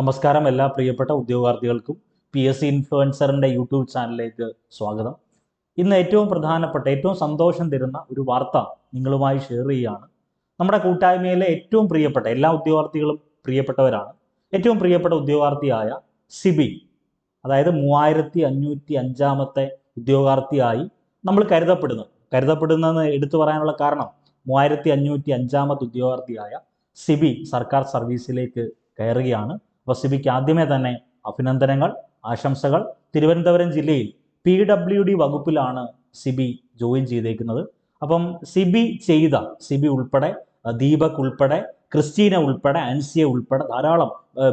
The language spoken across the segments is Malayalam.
നമസ്കാരം എല്ലാ പ്രിയപ്പെട്ട ഉദ്യോഗാർത്ഥികൾക്കും പി എസ് സി ഇൻഫ്ലുവൻസറിന്റെ യൂട്യൂബ് ചാനലിലേക്ക് സ്വാഗതം. ഇന്ന് ഏറ്റവും പ്രധാനപ്പെട്ട ഏറ്റവും സന്തോഷം തരുന്ന ഒരു വാർത്ത നിങ്ങളുമായി ഷെയർ ചെയ്യുകയാണ്. നമ്മുടെ കൂട്ടായ്മയിലെ ഏറ്റവും പ്രിയപ്പെട്ട എല്ലാ ഉദ്യോഗാർത്ഥികളും പ്രിയപ്പെട്ടവരാണ്. ഏറ്റവും പ്രിയപ്പെട്ട ഉദ്യോഗാർത്ഥിയായ സിബി അതായത് മൂവായിരത്തി അഞ്ഞൂറ്റി അഞ്ചാമത്തെ ഉദ്യോഗാർത്ഥിയായി നമ്മൾ കരുതപ്പെടുന്നു. കരുതപ്പെടുന്നതെന്ന് എടുത്തു പറയാനുള്ള കാരണം മൂവായിരത്തി അഞ്ഞൂറ്റി അഞ്ചാമത്തെ ഉദ്യോഗാർത്ഥിയായ സിബി സർക്കാർ സർവീസിലേക്ക് കയറുകയാണ്. അപ്പോൾ സിബിക്ക് ആദ്യമേ തന്നെ അഭിനന്ദനങ്ങൾ ആശംസകൾ. തിരുവനന്തപുരം ജില്ലയിൽ പി ഡബ്ല്യു ഡി വകുപ്പിലാണ് സിബി ജോയിൻ ചെയ്തേക്കുന്നത്. അപ്പം സിബി ചെയ്ത സിബി ഉൾപ്പെടെ ദീപക് ഉൾപ്പെടെ ക്രിസ്റ്റീന ഉൾപ്പെടെ അൻസിയ ഉൾപ്പെടെ ധാരാളം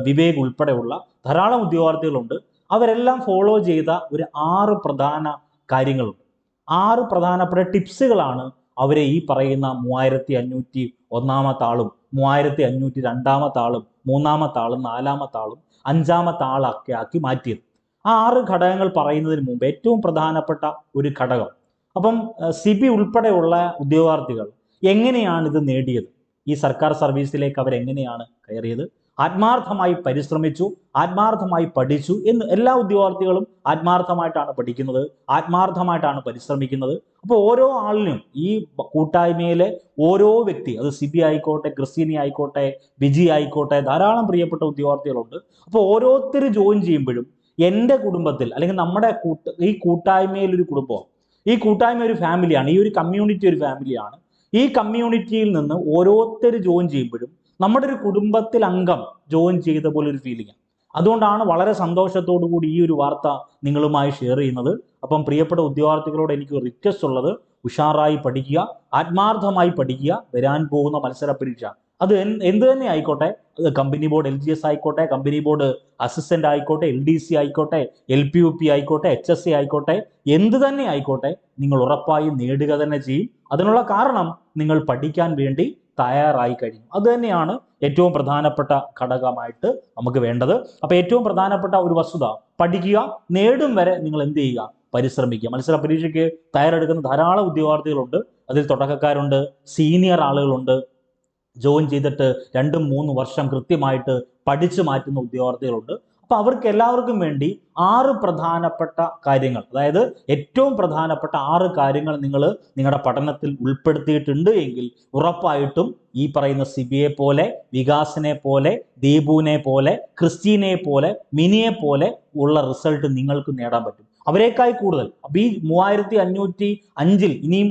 വിവേക് ഉൾപ്പെടെയുള്ള ധാരാളം ഉദ്യോഗാർത്ഥികളുണ്ട്. അവരെല്ലാം ഫോളോ ചെയ്ത ഒരു ആറ് പ്രധാന കാര്യങ്ങളുണ്ട്. ആറ് പ്രധാനപ്പെട്ട ടിപ്സുകളാണ് അവരെ ഈ പറയുന്ന മൂവായിരത്തി അഞ്ഞൂറ്റി ഒന്നാമത്തെ ആളും മൂവായിരത്തി അഞ്ഞൂറ്റി രണ്ടാമത്തെ ആളും മൂന്നാമത്തെ ആളും നാലാമത്തെ ആളും അഞ്ചാമത്തെ ആളൊക്കെ ആക്കി മാറ്റിയത്. ആ ആറ് ഘടകങ്ങൾ പറയുന്നതിന് മുമ്പ് ഏറ്റവും പ്രധാനപ്പെട്ട ഒരു ഘടകം. അപ്പം സി സിബി ഉൾപ്പെടെയുള്ള ഉദ്യോഗാർത്ഥികൾ എങ്ങനെയാണ് ഇത് നേടിയത്? ഈ സർക്കാർ സർവീസിലേക്ക് അവരെങ്ങനെയാണ് കയറിയത്? ആത്മാർത്ഥമായി പരിശ്രമിച്ചു ആത്മാർത്ഥമായി പഠിച്ചു എന്ന് എല്ലാ ഉദ്യോഗാർത്ഥികളും ആത്മാർത്ഥമായിട്ടാണ് പഠിക്കുന്നത് ആത്മാർത്ഥമായിട്ടാണ് പരിശ്രമിക്കുന്നത്. അപ്പോൾ ഓരോ ആളിനും ഈ കൂട്ടായ്മയിലെ ഓരോ വ്യക്തി അത് സിബി ആയിക്കോട്ടെ ക്രിസ്ത്യനി ആയിക്കോട്ടെ ബിജി ആയിക്കോട്ടെ ധാരാളം പ്രിയപ്പെട്ട ഉദ്യോഗാർത്ഥികളുണ്ട്. അപ്പോൾ ഓരോരുത്തർ ജോയിൻ ചെയ്യുമ്പോഴും എന്റെ കുടുംബത്തിൽ അല്ലെങ്കിൽ നമ്മുടെ കൂട്ട ഈ കൂട്ടായ്മയിൽ ഒരു കുടുംബം ഈ കൂട്ടായ്മ ഒരു ഫാമിലിയാണ് ഈ ഒരു കമ്മ്യൂണിറ്റി ഒരു ഫാമിലിയാണ് ഈ കമ്മ്യൂണിറ്റിയിൽ നിന്ന് ഓരോരുത്തർ ജോയിൻ ചെയ്യുമ്പോഴും നമ്മുടെ ഒരു കുടുംബത്തിൽ അംഗം ജോയിൻ ചെയ്ത പോലെ ഒരു ഫീലിംഗ് അതുകൊണ്ടാണ് വളരെ സന്തോഷത്തോടു കൂടി ഈ ഒരു വാർത്ത നിങ്ങളുമായി ഷെയർ ചെയ്യുന്നത്. അപ്പം പ്രിയപ്പെട്ട ഉദ്യോഗാർത്ഥികളോട് എനിക്ക് റിക്വസ്റ്റ് ഉള്ളത്. ഉഷാറായി പഠിക്കുക ആത്മാർത്ഥമായി പഠിക്കുക വരാൻ പോകുന്ന മത്സര പരീക്ഷ. അത് എന്ത് തന്നെ ആയിക്കോട്ടെ. അത് company board L G S ആയിക്കോട്ടെ കമ്പനി ബോർഡ് അസിസ്റ്റന്റ് ആയിക്കോട്ടെ എൽ ഡി സി ആയിക്കോട്ടെ എൽ പി യു പി ആയിക്കോട്ടെ എച്ച് എസ് സി ആയിക്കോട്ടെ എന്ത് തന്നെ ആയിക്കോട്ടെ നിങ്ങൾ ഉറപ്പായും നേടുക തന്നെ ചെയ്യും. അതിനുള്ള കാരണം നിങ്ങൾ പഠിക്കാൻ വേണ്ടി തയ്യാറായി കഴിഞ്ഞു. അത് തന്നെയാണ് ഏറ്റവും പ്രധാനപ്പെട്ട ഘടകമായിട്ട് നമുക്ക് വേണ്ടത്. അപ്പൊ ഏറ്റവും പ്രധാനപ്പെട്ട ഒരു വസ്തുത പഠിക്കുക നേടും വരെ നിങ്ങൾ എന്ത് ചെയ്യുക? പരിശ്രമിക്കുക. മത്സര പരീക്ഷയ്ക്ക് തയ്യാറെടുക്കുന്ന ധാരാളം ഉദ്യോഗാർത്ഥികളുണ്ട്. അതിൽ തുടക്കക്കാരുണ്ട് സീനിയർ ആളുകളുണ്ട്. ജോയിൻ ചെയ്തിട്ട് രണ്ടും മൂന്നും വർഷം കൃത്യമായിട്ട് പഠിച്ചു മാറ്റുന്ന ഉദ്യോഗാർത്ഥികളുണ്ട്. അപ്പൊ അവർക്ക് എല്ലാവർക്കും വേണ്ടി ആറ് പ്രധാനപ്പെട്ട കാര്യങ്ങൾ. അതായത് ഏറ്റവും പ്രധാനപ്പെട്ട ആറ് കാര്യങ്ങൾ നിങ്ങൾ നിങ്ങളുടെ പഠനത്തിൽ ഉൾപ്പെടുത്തിയിട്ടുണ്ട് എങ്കിൽ ഉറപ്പായിട്ടും ഈ പറയുന്ന സിബിയെ പോലെ വികാസിനെ പോലെ ദീപുവിനെ പോലെ ക്രിസ്റ്റീനെ പോലെ മിനിയെ പോലെ ഉള്ള റിസൾട്ട് നിങ്ങൾക്ക് നേടാൻ പറ്റും. അവരെക്കായി കൂടുതൽ. അപ്പൊ ഈ മൂവായിരത്തി അഞ്ഞൂറ്റി അഞ്ചിൽ ഇനിയും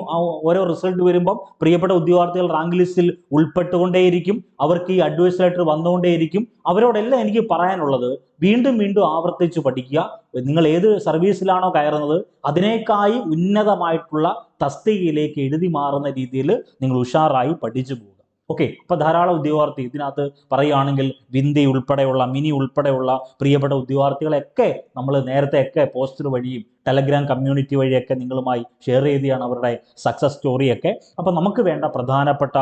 ഓരോ റിസൾട്ട് വരുമ്പം പ്രിയപ്പെട്ട ഉദ്യോഗാർത്ഥികൾ റാങ്ക് ലിസ്റ്റിൽ ഉൾപ്പെട്ടുകൊണ്ടേയിരിക്കും. അവർക്ക് ഈ അഡ്വൈസ് ലെറ്റർ വന്നുകൊണ്ടേയിരിക്കും. അവരോടെല്ലാം എനിക്ക് പറയാനുള്ളത് വീണ്ടും വീണ്ടും ആവർത്തിച്ച് പഠിക്കുക. നിങ്ങൾ ഏത് സർവീസിലാണോ കയറുന്നത് അതിനേക്കായി ഉന്നതമായിട്ടുള്ള തസ്തികയിലേക്ക് എഴുതി മാറുന്ന രീതിയിൽ നിങ്ങൾ ഉഷാറായി പഠിച്ചു പോകുക ഓക്കെ അപ്പോൾ ധാരാളം ഉദ്യോഗാർത്ഥി ഇതിനകത്ത് പറയുകയാണെങ്കിൽ വിന്ദി ഉൾപ്പെടെയുള്ള മിനി ഉൾപ്പെടെയുള്ള പ്രിയപ്പെട്ട ഉദ്യോഗാർത്ഥികളെയൊക്കെ നമ്മൾ നേരത്തെയൊക്കെ പോസ്റ്റർ വഴിയും ടെലഗ്രാം കമ്മ്യൂണിറ്റി വഴിയൊക്കെ നിങ്ങളുമായി ഷെയർ ചെയ്തിയാണ് അവരുടെ സക്സസ് സ്റ്റോറിയൊക്കെ അപ്പോൾ നമുക്ക് വേണ്ട പ്രധാനപ്പെട്ട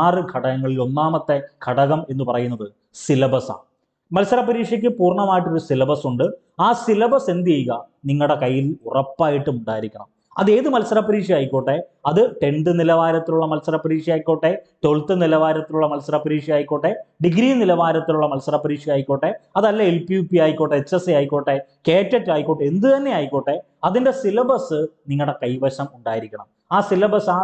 ആറ് ഘടകങ്ങളിൽ ഒന്നാമത്തെ ഘടകം എന്ന് പറയുന്നത് സിലബസാണ് മത്സര പരീക്ഷയ്ക്ക് പൂർണമായിട്ടൊരു സിലബസ് ഉണ്ട്. ആ സിലബസ് എന്ത് ചെയ്യുക? നിങ്ങളുടെ കയ്യിൽ ഉറപ്പായിട്ടും ഉണ്ടായിരിക്കണം. അത് ഏത് മത്സര പരീക്ഷ ആയിക്കോട്ടെ അത് ടെൻത്ത് നിലവാരത്തിലുള്ള മത്സര പരീക്ഷ ആയിക്കോട്ടെ ട്വൽത്ത് നിലവാരത്തിലുള്ള മത്സര പരീക്ഷ ആയിക്കോട്ടെ ഡിഗ്രി നിലവാരത്തിലുള്ള മത്സര പരീക്ഷ ആയിക്കോട്ടെ അതല്ല എൽ പി യു പി ആയിക്കോട്ടെ എച്ച് എസ് എ ആയിക്കോട്ടെ കേറ്ററ്റ് ആയിക്കോട്ടെ എന്ത് തന്നെ ആയിക്കോട്ടെ അതിന്റെ സിലബസ് നിങ്ങളുടെ കൈവശം ഉണ്ടായിരിക്കണം. ആ സിലബസ് ആ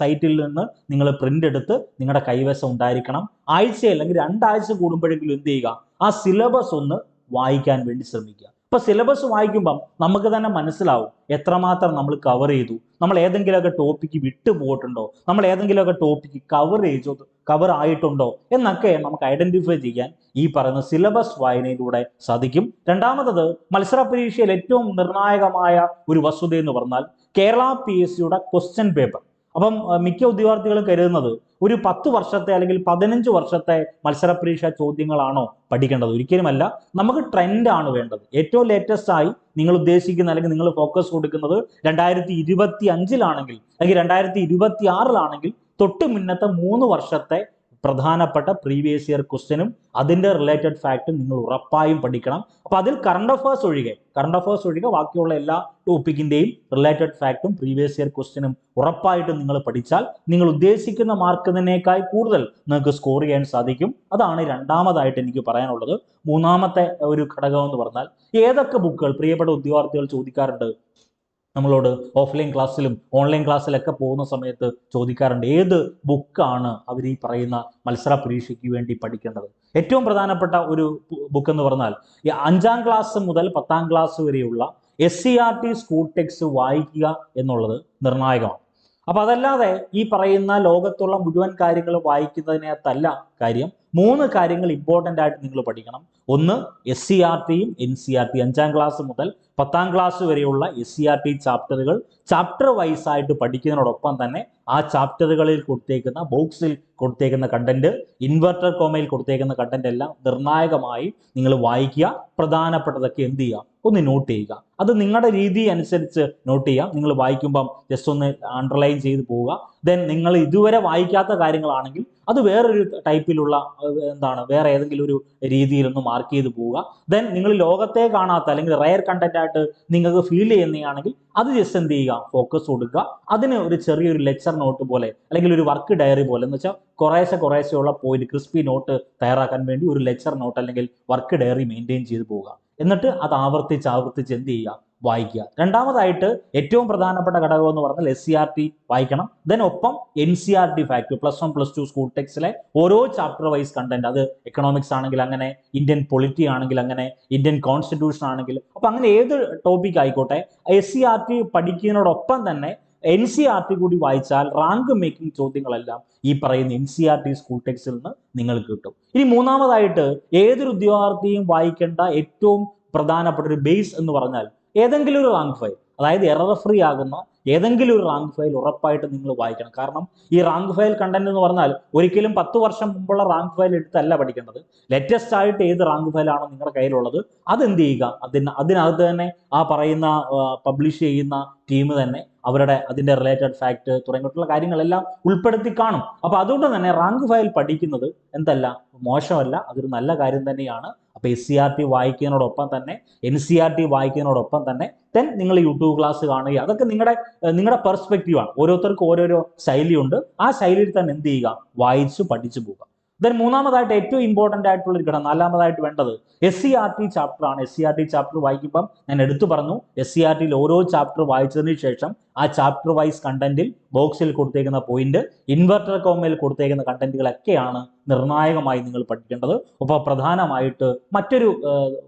സൈറ്റിൽ നിന്ന് നിങ്ങൾ പ്രിന്റ് എടുത്ത് നിങ്ങളുടെ കൈവശം ഉണ്ടായിരിക്കണം. ആഴ്ച അല്ലെങ്കിൽ രണ്ടാഴ്ച കൂടുമ്പോഴെങ്കിലും എന്ത് ചെയ്യുക? ആ സിലബസ് ഒന്ന് വായിക്കാൻ വേണ്ടി ശ്രമിക്കുക. ഇപ്പൊ സിലബസ് വായിക്കുമ്പം നമുക്ക് തന്നെ മനസ്സിലാവും എത്രമാത്രം നമ്മൾ കവർ ചെയ്തു. നമ്മൾ ഏതെങ്കിലുമൊക്കെ ടോപ്പിക്ക് വിട്ടുപോയിട്ടുണ്ടോ നമ്മൾ ഏതെങ്കിലുമൊക്കെ ടോപ്പിക്ക് കവർ ചെയ്തോ കവർ ആയിട്ടുണ്ടോ? എന്നൊക്കെ നമുക്ക് ഐഡന്റിഫൈ ചെയ്യാൻ ഈ പറയുന്ന സിലബസ് വായനയിലൂടെ സാധിക്കും. രണ്ടാമത്തത് മത്സര പരീക്ഷയിൽ ഏറ്റവും നിർണായകമായ ഒരു വസ്തുത എന്ന് പറഞ്ഞാൽ കേരള പി എസ് സിയുടെ ക്വസ്റ്റ്യൻ പേപ്പർ അപ്പം മിക്ക ഉദ്യോഗാർത്ഥികളും കരുതുന്നത് ഒരു പത്ത് വർഷത്തെ അല്ലെങ്കിൽ പതിനഞ്ച് വർഷത്തെ മത്സര പരീക്ഷാ ചോദ്യങ്ങളാണോ പഠിക്കേണ്ടത്? ഒരിക്കലുമല്ല. നമുക്ക് ട്രെൻഡ് ആണ് വേണ്ടത്. ഏറ്റവും ലേറ്റസ്റ്റ് ആയി നിങ്ങൾ ഉദ്ദേശിക്കുന്ന അല്ലെങ്കിൽ നിങ്ങൾ ഫോക്കസ് കൊടുക്കുന്നത് രണ്ടായിരത്തി ഇരുപത്തി അഞ്ചിലാണെങ്കിൽ അല്ലെങ്കിൽ രണ്ടായിരത്തി ഇരുപത്തി ആറിലാണെങ്കിൽ തൊട്ട് മുന്നത്തെ മൂന്ന് വർഷത്തെ പ്രധാനപ്പെട്ട പ്രീവിയസ് ഇയർ ക്വസ്റ്റ്യനും അതിന്റെ റിലേറ്റഡ് ഫാക്റ്റും നിങ്ങൾ ഉറപ്പായും പഠിക്കണം. അപ്പോൾ അതിൽ കറണ്ട് അഫേഴ്സ് ഒഴികെ കറണ്ട് അഫേഴ്സ് ഒഴികെ ബാക്കിയുള്ള എല്ലാ ടോപ്പിക്കിന്റെയും റിലേറ്റഡ് ഫാക്റ്റും പ്രീവിയസ് ഇയർ ക്വസ്റ്റ്യനും ഉറപ്പായിട്ടും നിങ്ങൾ പഠിച്ചാൽ നിങ്ങൾ ഉദ്ദേശിക്കുന്ന മാർക്കിനേക്കാൾ കൂടുതൽ നിങ്ങൾക്ക് സ്കോർ ചെയ്യാൻ സാധിക്കും. അതാണ് രണ്ടാമതായിട്ട് എനിക്ക് പറയാനുള്ളത്. മൂന്നാമത്തെ ഒരു ഘടകം എന്ന് പറഞ്ഞാൽ ഏതൊക്കെ ബുക്കുകൾ പ്രിയപ്പെട്ട ഉദ്യോഗാർത്ഥികൾ ചോദിക്കാറുണ്ട്? നമ്മളോട് ഓഫ്ലൈൻ ക്ലാസ്സിലും ഓൺലൈൻ ക്ലാസ്സിലൊക്കെ പോകുന്ന സമയത്ത് ചോദിക്കാറുണ്ട് ഏത് ബുക്കാണ് അവർ ഈ പറയുന്ന മത്സര പരീക്ഷയ്ക്ക് വേണ്ടി പഠിക്കേണ്ടത്? ഏറ്റവും പ്രധാനപ്പെട്ട ഒരു ബുക്ക് എന്ന് പറഞ്ഞാൽ ഈ അഞ്ചാം ക്ലാസ് മുതൽ പത്താം ക്ലാസ് വരെയുള്ള S C R T school text വായിക്കുക എന്നുള്ളത് നിർണായകമാണ്. അപ്പൊ അതല്ലാതെ ഈ പറയുന്ന ലോകത്തുള്ള മുഴുവൻ കാര്യങ്ങൾ വായിക്കുന്നതിനകത്തല്ല കാര്യം മൂന്ന് കാര്യങ്ങൾ ഇമ്പോർട്ടന്റ് ആയിട്ട് നിങ്ങൾ പഠിക്കണം. ഒന്ന് എസ് സി ആർ ടിയും എൻ സി ആർ ടി അഞ്ചാം ക്ലാസ് മുതൽ പത്താം ക്ലാസ് വരെയുള്ള എസ് സി ആർ ടി ചാപ്റ്ററുകൾ ചാപ്റ്റർ വൈസ് ആയിട്ട് പഠിക്കുന്നതിനോടൊപ്പം തന്നെ ആ ചാപ്റ്ററുകളിൽ കൊടുത്തേക്കുന്ന ബോക്സിൽ കൊടുത്തേക്കുന്ന കണ്ടന്റ് ഇൻവെർട്ടർ കോമയിൽ കൊടുത്തേക്കുന്ന കണ്ടന്റ് എല്ലാം നിർണായകമായി നിങ്ങൾ വായിക്കുക. പ്രധാനപ്പെട്ടതൊക്കെ എന്ത് ചെയ്യുക? ഒന്ന് നോട്ട് ചെയ്യുക. അത് നിങ്ങളുടെ രീതി അനുസരിച്ച് നോട്ട് ചെയ്യാം നിങ്ങൾ വായിക്കുമ്പം ജസ്റ്റ് ഒന്ന് അണ്ടർലൈൻ ചെയ്ത് പോവുക. ദെൻ നിങ്ങൾ ഇതുവരെ വായിക്കാത്ത കാര്യങ്ങളാണെങ്കിൽ അത് വേറൊരു ടൈപ്പിലുള്ള എന്താണ് വേറെ ഏതെങ്കിലും ഒരു രീതിയിലൊന്ന് മാർക്ക് ചെയ്ത് പോവുക. ദെൻ നിങ്ങൾ ലോകത്തെ കാണാത്ത അല്ലെങ്കിൽ റയർ കണ്ടന്റ് ആയിട്ട് നിങ്ങൾക്ക് ഫീൽ ചെയ്യുന്നതാണെങ്കിൽ അത് ജസ്റ്റ് എന്ത് ചെയ്യുക? ഫോക്കസ് കൊടുക്കുക. അതിന് ഒരു ചെറിയൊരു ലെക്ചർ നോട്ട് പോലെ അല്ലെങ്കിൽ ഒരു വർക്ക് ഡയറി പോലെ എന്ന് വെച്ചാൽ കുറേശ്ശെ കുറേശ്ശെയുള്ള പോയിന്റ് ക്രിസ്പി നോട്ട് തയ്യാറാക്കാൻ വേണ്ടി ഒരു ലെക്ചർ നോട്ട് അല്ലെങ്കിൽ വർക്ക് ഡയറി മെയിന്റെയിൻ ചെയ്ത് പോവുക. എന്നിട്ട് അത് ആവർത്തിച്ച് ആവർത്തിച്ച് എന്ത് ചെയ്യുക? വായിക്കുക. രണ്ടാമതായിട്ട് ഏറ്റവും പ്രധാനപ്പെട്ട ഘടകം എന്ന് പറഞ്ഞാൽ എസ് സി ആർ ടി വായിക്കണം. ദെൻ ഒപ്പം N C R T fact plus one plus two school ടെക്സ്റ്റിലെ ഓരോ ചാപ്റ്റർ വൈസ് കണ്ടന്റ് അത് എക്കണോമിക്സ് ആണെങ്കിൽ അങ്ങനെ ഇന്ത്യൻ പൊളിറ്റി ആണെങ്കിൽ അങ്ങനെ ഇന്ത്യൻ കോൺസ്റ്റിറ്റ്യൂഷൻ ആണെങ്കിൽ. അപ്പൊ അങ്ങനെ ഏത് ടോപ്പിക് ആയിക്കോട്ടെ എസ് സി ആർ ടി പഠിക്കുന്നതിനോടൊപ്പം തന്നെ എൻ സി ആർ ടി കൂടി വായിച്ചാൽ റാങ്ക് മേക്കിംഗ് ചോദ്യങ്ങളെല്ലാം ഈ പറയുന്ന N C R T school ടെക്സ്റ്റിൽ നിന്ന് നിങ്ങൾക്ക് കിട്ടും. ഇനി മൂന്നാമതായിട്ട് ഏതൊരു ഉദ്യോഗാർത്ഥിയും വായിക്കേണ്ട ഏറ്റവും പ്രധാനപ്പെട്ട ഒരു ബേസ് എന്ന് പറഞ്ഞാൽ ഏതെങ്കിലും ഒരു റാങ്ക് ഫയൽ അതായത് എറർ ഫ്രീ ആകുന്ന ഏതെങ്കിലും ഒരു റാങ്ക് ഫയൽ ഉറപ്പായിട്ട് നിങ്ങൾ വായിക്കണം. കാരണം ഈ റാങ്ക് ഫയൽ കണ്ടന്റ് എന്ന് പറഞ്ഞാൽ ഒരിക്കലും പത്ത് വർഷം മുമ്പുള്ള റാങ്ക് ഫയൽ എടുത്തല്ല പഠിക്കേണ്ടത്. ലേറ്റസ്റ്റ് ആയിട്ട് ഏത് റാങ്ക് ഫയലാണോ നിങ്ങളുടെ കയ്യിലുള്ളത് അത് എന്ത് ചെയ്യുക? അതിന് അതിനകത്ത് തന്നെ ആ പറയുന്ന പബ്ലിഷ് ചെയ്യുന്ന ടീം തന്നെ അവരുടെ അതിന്റെ റിലേറ്റഡ് ഫാക്ട് തുടങ്ങിയിട്ടുള്ള കാര്യങ്ങളെല്ലാം ഉൾപ്പെടുത്തി കാണും. അപ്പൊ അതുകൊണ്ട് തന്നെ റാങ്ക് ഫയൽ പഠിക്കുന്നത് എന്തല്ല മോശമല്ല അതൊരു നല്ല കാര്യം തന്നെയാണ്. അപ്പൊ എസ് സി ആർ ടി വായിക്കുന്നതിനോടൊപ്പം തന്നെ എൻ സി ആർ ടി വായിക്കുന്നതിനോടൊപ്പം തന്നെ ദെൻ നിങ്ങൾ യൂട്യൂബ് ക്ലാസ് കാണുക. അതൊക്കെ നിങ്ങളുടെ നിങ്ങളുടെ പെർസ്പെക്റ്റീവാണ് ഓരോരുത്തർക്കും ഓരോരോ ശൈലിയുണ്ട്. ആ ശൈലിയിൽ തന്നെ എന്ത് ചെയ്യുക? വായിച്ചു പഠിച്ചു പോവുക. ദെൻ മൂന്നാമതായിട്ട് ഏറ്റവും ഇമ്പോർട്ടന്റ് ആയിട്ടുള്ള ഒരു ഘടകം നാലാമതായിട്ട് വേണ്ടത് S C R T chapter ആണ്. S C R T chapter വായിക്കുമ്പം ഞാൻ എടുത്തു പറഞ്ഞു. എസ് സി ആർ ടിയിൽ ഓരോ ചാപ്റ്റർ വായിച്ചതിന് ശേഷം ആ ചാപ്റ്റർ വൈസ് കണ്ടന്റിൽ ബോക്സിൽ കൊടുത്തേക്കുന്ന പോയിന്റ് ഇൻവെർട്ടർ കോമയിൽ കൊടുത്തേക്കുന്ന കണ്ടന്റുകളൊക്കെയാണ് നിർണായകമായി നിങ്ങൾ പഠിക്കേണ്ടത്. അപ്പോൾ പ്രധാനമായിട്ട് മറ്റൊരു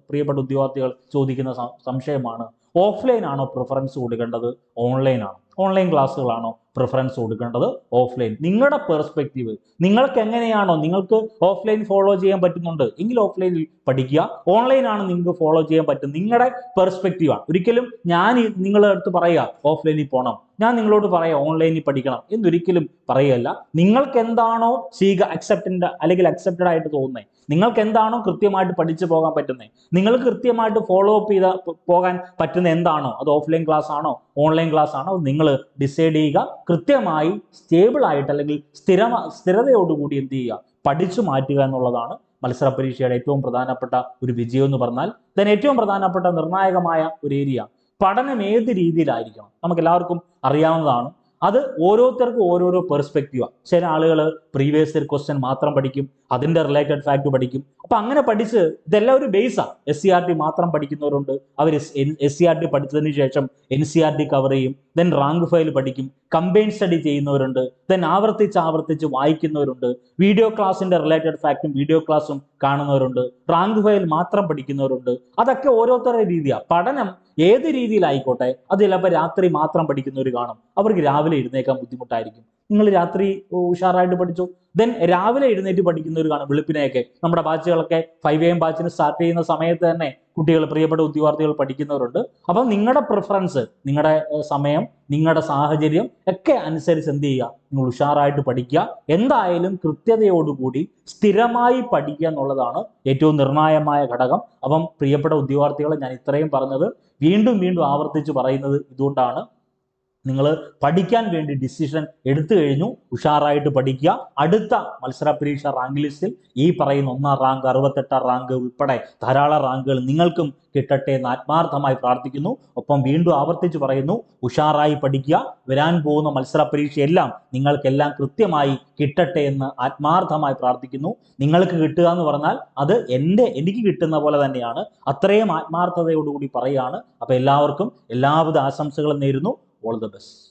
പ്രിയപ്പെട്ട ഉദ്യോഗാർത്ഥികൾ ചോദിക്കുന്ന സംശയമാണ് ഓഫ്ലൈൻ ആണോ പ്രിഫറൻസ് കൊടുക്കേണ്ടത്? ഓൺലൈൻ ആണോ. ഓൺലൈൻ ക്ലാസ്സുകളാണോ പ്രിഫറൻസ് കൊടുക്കേണ്ടത് ഓഫ്ലൈൻ നിങ്ങളുടെ പെർസ്പെക്റ്റീവ് നിങ്ങൾക്ക് എങ്ങനെയാണോ നിങ്ങൾക്ക് ഓഫ്ലൈൻ ഫോളോ ചെയ്യാൻ പറ്റുന്നുണ്ട് എങ്കിൽ ഓഫ്ലൈനിൽ പഠിക്കുക. ഓൺലൈൻ ആണ് നിങ്ങൾക്ക് ഫോളോ ചെയ്യാൻ പറ്റും. നിങ്ങളുടെ പെർസ്പെക്റ്റീവാണ് ഒരിക്കലും ഞാൻ നിങ്ങളുടെ അടുത്ത് പറയുക ഓഫ്ലൈനിൽ പോകണം ഞാൻ നിങ്ങളോട് പറയാം ഓൺലൈനിൽ പഠിക്കണം. എന്നൊരിക്കലും പറയുകയല്ല നിങ്ങൾക്ക് എന്താണോ സ്വീക അക്സെപ്റ്റന്റ് അല്ലെങ്കിൽ അക്സെപ്റ്റഡ് ആയിട്ട് തോന്നുന്നത് നിങ്ങൾക്ക് എന്താണോ കൃത്യമായിട്ട് പഠിച്ചു പോകാൻ പറ്റുന്നത് നിങ്ങൾ കൃത്യമായിട്ട് ഫോളോ അപ്പ് ചെയ്ത പോകാൻ പറ്റുന്ന എന്താണോ അത് ഓഫ്ലൈൻ ക്ലാസ് ആണോ ഓൺലൈൻ ക്ലാസ് ആണോ നിങ്ങൾ ഡിസൈഡ് ചെയ്യുക. കൃത്യമായി സ്റ്റേബിൾ ആയിട്ട് അല്ലെങ്കിൽ സ്ഥിര സ്ഥിരതയോടുകൂടി എന്ത് ചെയ്യുക? പഠിച്ചു മാറ്റുക എന്നുള്ളതാണ് മത്സര പരീക്ഷയുടെ ഏറ്റവും പ്രധാനപ്പെട്ട ഒരു വിജയം എന്ന് പറഞ്ഞാൽ. then ഏറ്റവും പ്രധാനപ്പെട്ട നിർണായകമായ ഒരു ഏരിയ പഠനം ഏത് രീതിയിലായിരിക്കണം? നമുക്ക് എല്ലാവർക്കും അറിയാവുന്നതാണ്. അത് ഓരോരുത്തർക്കും ഓരോരോ പെർസ്പെക്റ്റീവാണ് ചില ആളുകൾ പ്രീവിയസ് ഇയർ ക്വസ്റ്റ്യൻ മാത്രം പഠിക്കും അതിന്റെ റിലേറ്റഡ് ഫാക്ട് പഠിക്കും. അപ്പം അങ്ങനെ പഠിച്ച് ഇതെല്ലാം ഒരു ബേസാണ് എസ് സി ആർ ടി മാത്രം പഠിക്കുന്നവരുണ്ട്. അവർ എസ് സി ആർ ടി പഠിച്ചതിന് ശേഷം N C R T cover ചെയ്യും. ദെൻ റാങ്ക് ഫയൽ പഠിക്കും. കമ്പൈൻ സ്റ്റഡി ചെയ്യുന്നവരുണ്ട്. ദെൻ ആവർത്തിച്ച് ആവർത്തിച്ച് വായിക്കുന്നവരുണ്ട്. വീഡിയോ ക്ലാസ്സിന്റെ റിലേറ്റഡ് ഫാക്റ്റും വീഡിയോ ക്ലാസ്സും കാണുന്നവരുണ്ട്. റാങ്ക് ഫയൽ മാത്രം പഠിക്കുന്നവരുണ്ട്. അതൊക്കെ ഓരോരുത്തരുടെ രീതിയാണ് പഠനം ഏത് രീതിയിലായിക്കോട്ടെ അത് ചിലപ്പോൾ രാത്രി മാത്രം പഠിക്കുന്നവർ കാണും. അവർക്ക് രാവിലെ എഴുന്നേക്കാൻ ബുദ്ധിമുട്ടായിരിക്കും. നിങ്ങൾ രാത്രി ഉഷാറായിട്ട് പഠിച്ചു. ദെൻ രാവിലെ എഴുന്നേറ്റ് പഠിക്കുന്നവർ കാണും. വെളുപ്പിനെയൊക്കെ. നമ്മുടെ ബാച്ചുകളൊക്കെ ഫൈവ് എം ബാച്ചിന് സ്റ്റാർട്ട് ചെയ്യുന്ന സമയത്ത് തന്നെ കുട്ടികൾ പ്രിയപ്പെട്ട ഉദ്യോഗാർത്ഥികൾ പഠിക്കുന്നവരുണ്ട്. അപ്പം നിങ്ങളുടെ പ്രിഫറൻസ് നിങ്ങളുടെ സമയം നിങ്ങളുടെ സാഹചര്യം ഒക്കെ അനുസരിച്ച് എന്ത് ചെയ്യുക? നിങ്ങൾ ഉഷാറായിട്ട് പഠിക്കുക. എന്തായാലും കൃത്യതയോടുകൂടി സ്ഥിരമായി പഠിക്കുക എന്നുള്ളതാണ് ഏറ്റവും നിർണായകമായ ഘടകം. അപ്പം പ്രിയപ്പെട്ട ഉദ്യോഗാർത്ഥികളെ ഞാൻ ഇത്രയും പറഞ്ഞത് വീണ്ടും വീണ്ടും ആവർത്തിച്ച് പറയുന്നത് ഇതുകൊണ്ടാണ്. നിങ്ങൾ പഠിക്കാൻ വേണ്ടി ഡിസിഷൻ എടുത്തു കഴിഞ്ഞു ഉഷാറായിട്ട് പഠിക്കുക. അടുത്ത മത്സര പരീക്ഷ റാങ്ക് ലിസ്റ്റിൽ ഈ പറയുന്ന ഒന്നാം റാങ്ക് അറുപത്തെട്ടാം റാങ്ക് ഉൾപ്പെടെ ധാരാളം റാങ്കുകൾ നിങ്ങൾക്കും കിട്ടട്ടെ എന്ന് ആത്മാർത്ഥമായി പ്രാർത്ഥിക്കുന്നു. ഒപ്പം വീണ്ടും ആവർത്തിച്ച് പറയുന്നു ഉഷാറായി പഠിക്കുക. വരാൻ പോകുന്ന മത്സര പരീക്ഷയെല്ലാം നിങ്ങൾക്കെല്ലാം കൃത്യമായി കിട്ടട്ടെ എന്ന് ആത്മാർത്ഥമായി പ്രാർത്ഥിക്കുന്നു. നിങ്ങൾക്ക് കിട്ടുക എന്ന് പറഞ്ഞാൽ അത് എന്റെ എനിക്ക് കിട്ടുന്ന പോലെ തന്നെയാണ്. അത്രയും ആത്മാർത്ഥതയോടുകൂടി പറയുകയാണ്. അപ്പോൾ എല്ലാവർക്കും എല്ലാവിധ ആശംസകളും നേരുന്നു. All the best.